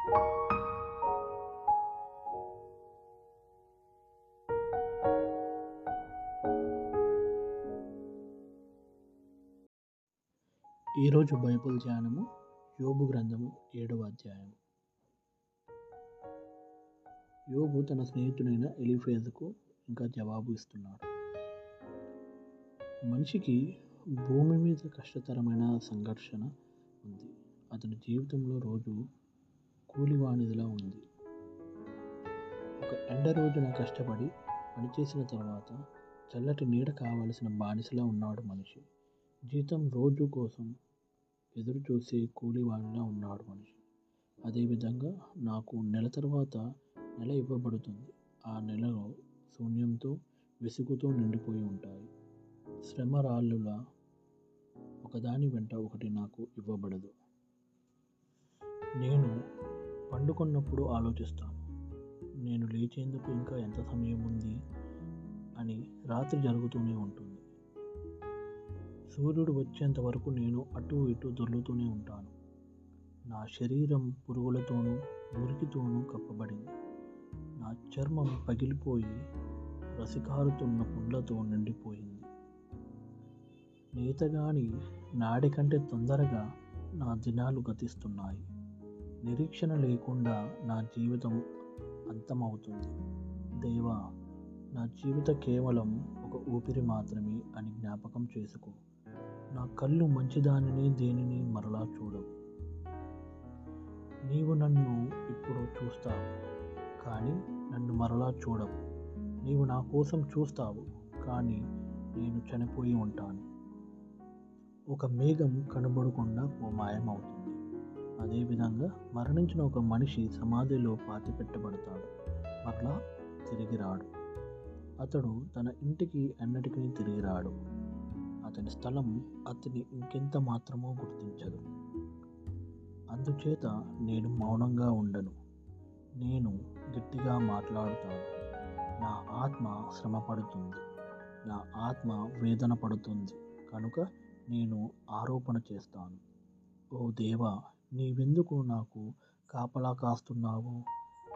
ఈరోజు బైబిల్ ధ్యానము యోబు గ్రంథము ఏడవ అధ్యాయం యోబు తన స్నేహితుడైన ఎలిఫేజ్కు ఇంకా జవాబు ఇస్తున్నాడు. మనిషికి భూమి మీద కష్టతరమైన సంఘర్షణ ఉంది. అతని జీవితంలో రోజు కూలివానిదిలా ఉంది. ఒక ఎండ రోజున కష్టపడి పనిచేసిన తర్వాత చల్లటి నీడ కావలసిన బానిసలా ఉన్నాడు మనిషి. జీతం రోజు కోసం ఎదురు చూసే కూలివాడిలా ఉన్నాడు మనిషి. అదేవిధంగా నాకు నెల తర్వాత నెల ఇవ్వబడుతుంది. ఆ నెలలో శూన్యంతో విసుగుతో నిండిపోయి ఉంటాయి. శ్రమ రాళ్ళులా ఒకదాని వెంట ఒకటి నాకు ఇవ్వబడదు. పండుకున్నప్పుడు ఆలోచిస్తాను. నేను లేచేందుకు ఇంకా ఎంత సమయం ఉంది అని రాత్రి జరుగుతూనే ఉంటుంది. సూర్యుడు వచ్చేంత వరకు నేను అటు ఇటు దొర్లుతూనే ఉంటాను. నా శరీరం పురుగులతోనూ మురికితోనూ కప్పబడింది. నా చర్మం పగిలిపోయి రసికారుతున్న పుండ్లతో నిండిపోయింది. నేతగాని నాడి కంటే తొందరగా నా దినాలు గతిస్తున్నాయి. నిరీక్షణ లేకుండా నా జీవితం అంతమవుతుంది. దేవా నా జీవిత కేవలం ఒక ఊపిరి మాత్రమే అని జ్ఞాపకం చేసుకో. నా కళ్ళు మంచిదానిని దేనిని మరలా చూడవు. నీవు నన్ను ఇప్పుడు చూస్తావు కానీ నన్ను మరలా చూడవు. నీవు నా కోసం చూస్తావు కానీ నేను చనిపోయి ఉంటాను. ఒక మేఘం కనబడకుండా ఓ మాయమవుతుంది. అదేవిధంగా మరణించిన ఒక మనిషి సమాధిలో పాతిపెట్టబడతాడు మరలా తిరిగి రాడు. అతడు తన ఇంటికి ఎన్నటికీ తిరిగి రాడు. అతని స్థలం అతని ఇంకెంత మాత్రమో గుర్తించదు. అందుచేత నేను మౌనంగా ఉండను. నేను గట్టిగా మాట్లాడుతాను. నా ఆత్మ శ్రమ పడుతుంది నా ఆత్మ వేదన పడుతుంది. కనుక నేను ఆరోపణ చేస్తాను. ఓ దేవా నీవెందుకు నాకు కాపలా కాస్తున్నావు?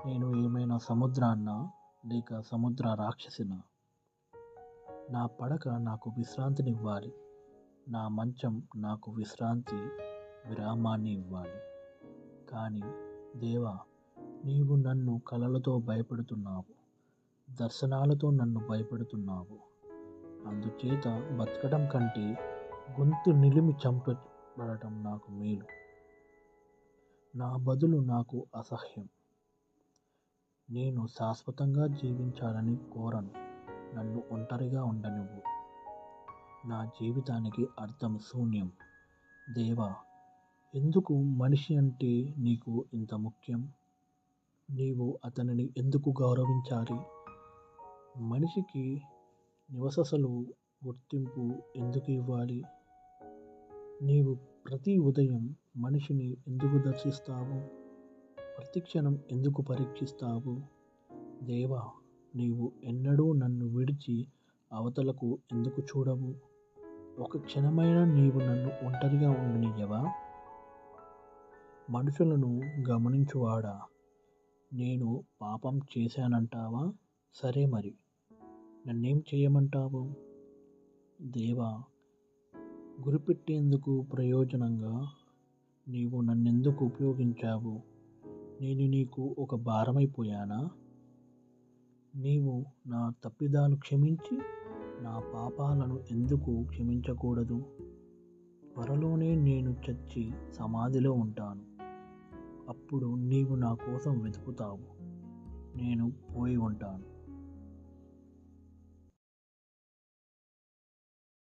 నేను ఏమైనా సముద్రాన్న లేక సముద్ర రాక్షసిన? నా పడక నాకు విశ్రాంతినివ్వాలి. నా మంచం నాకు విశ్రాంతి విరామాన్ని ఇవ్వాలి. కానీ దేవా నీవు నన్ను కలలతో భయపెడుతున్నావు. దర్శనాలతో నన్ను భయపెడుతున్నావు. అందుచేత బతకడం కంటే గొంతు నిలిమి చంపబడటం నాకు మేలు. నా బదులు నాకు అసహ్యం. నేను శాశ్వతంగా జీవించాలని కోరను. నన్ను ఒంటరిగా ఉండనివ్వు. నా జీవితానికి అర్థం శూన్యం. దేవా ఎందుకు మనిషి అంటే నీకు ఇంత ముఖ్యం? నీవు అతనిని ఎందుకు గౌరవించాలి? మనిషికి నివసలు గుర్తింపు ఎందుకు ఇవ్వాలి? నీవు ప్రతి ఉదయం మనిషిని ఎందుకు దర్శిస్తావు? ప్రతి క్షణం ఎందుకు పరీక్షిస్తావు? దేవా నీవు ఎన్నడూ నన్ను విడిచి అవతలకు ఎందుకు చూడవు? ఒక క్షణమైనా నీవు నన్ను ఒంటరిగా ఉండనియవా మనుషులను గమనించువాడా? నేను పాపం చేశానంటావా? సరే మరి నన్నేం చేయమంటావు? దేవా గురిపెట్టేందుకు ప్రయోజనంగా నీవు నన్నెందుకు ఉపయోగించావు? నేను నీకు ఒక భారమైపోయానా? నీవు నా తప్పిదాలు క్షమించి నా పాపాలను ఎందుకు క్షమించకూడదు? త్వరలోనే నేను చచ్చి సమాధిలో ఉంటాను. అప్పుడు నీవు నా కోసం వెతుకుతావు. నేను పోయి ఉంటాను.